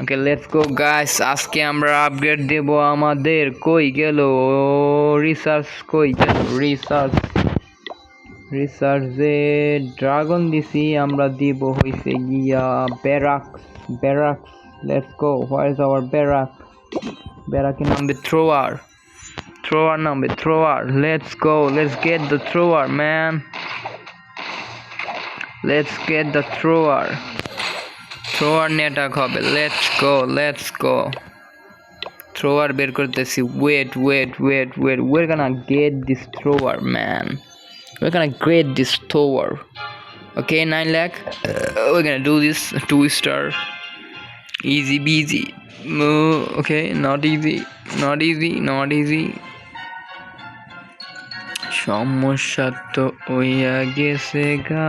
Okay let's go guys আজকে আমরা upgrade দেব আমাদের কই গেল? রিসার্চ কই গেল? রিসার্চ রিসার্চে ড্রাগন দিছি, আমরা দিব হইছে গিয়া barracks barracks let's go where is our barrack ব্যারাকের নামবে থ্রোয়ার থ্রোয়ার নামবে thrower let's go let's get the thrower man let's get the thrower thrower নিয়ে অ্যাটাক হবে let's go let's go thrower বের করতেছি wait wait wait wait we're gonna get this thrower man grade this tower okay 9 lakh uh, we're gonna do this two star easy beasy uh, okay not easy not easy not easy সমস্যা তো ওইয়া গেছে গা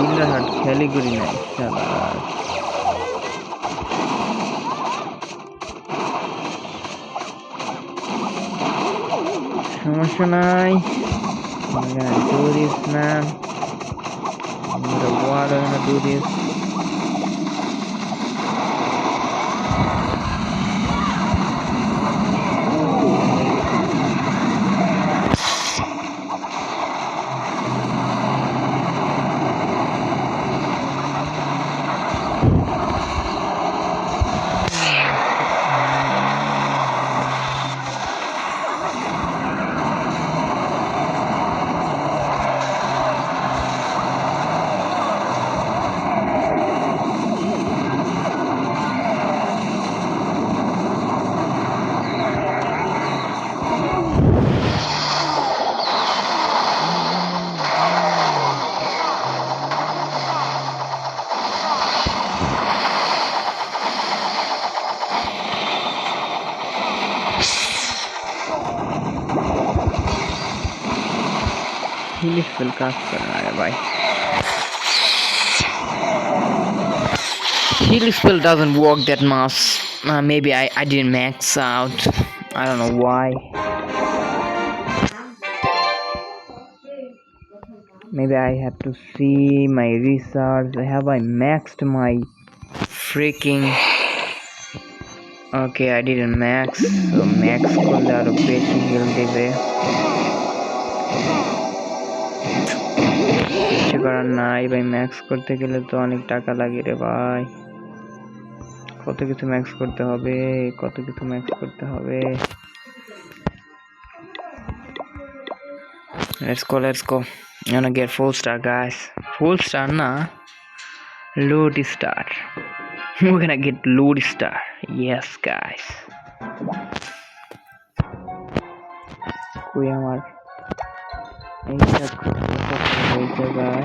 builder হাটে খেয়ালি করি নাই। সমস্যা নাই। I'm do this man I'm gonna water gonna do this ही हल्का कर रहा है भाई heal spell doesn't work that much. Uh, maybe I, I didn't max out. I don't know why. Maybe I have to see my research have I maxed my freaking? Okay I didn't max. So max cooldown of basic heal আর নাই ভাই max করতে গেলে তো অনেক টাকা লাগে রে ভাই। কত কিছু ম্যাক্স করতে হবে, কত কিছু ম্যাক্স করতে হবে। লেটসকো লেটসকো মানে get full star guys full star না লুড স্টার ওখানে গেট লুড স্টার ইয়েস গাছ আমার এইটা খুব ভাই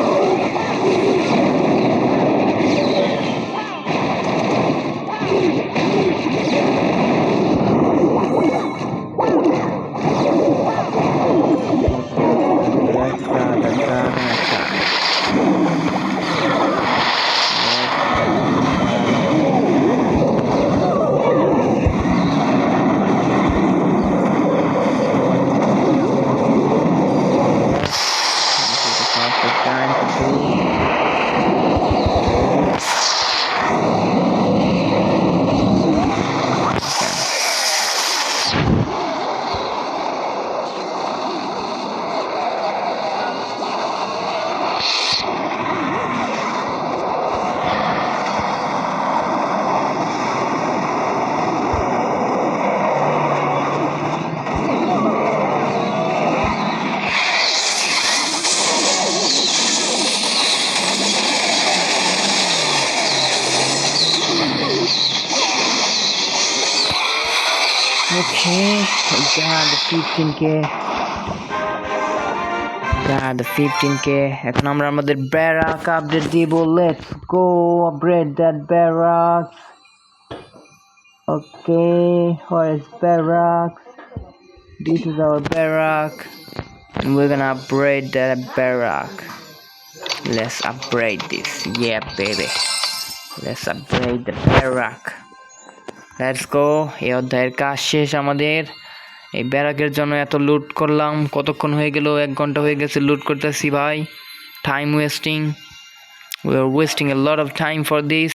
Okay, God, the 15k. God, the 15k. এখন আমরা আমাদের ব্যারাক আপডেট দিব let's go upgrade that barrack Okay, where is barrack? This is our barrack. And we're gonna upgrade that barrack. Let's upgrade this. Yeah, baby. Let's upgrade the barrack. Let's go এই অধ্যায়ের কাজ শেষ আমাদের। এই ব্যারাকের জন্য এত লুট করলাম। কতক্ষণ হয়ে গেল? এক ঘণ্টা হয়ে গেছে লুট করতেছি ভাই। Time wasting we are wasting a lot of time for this.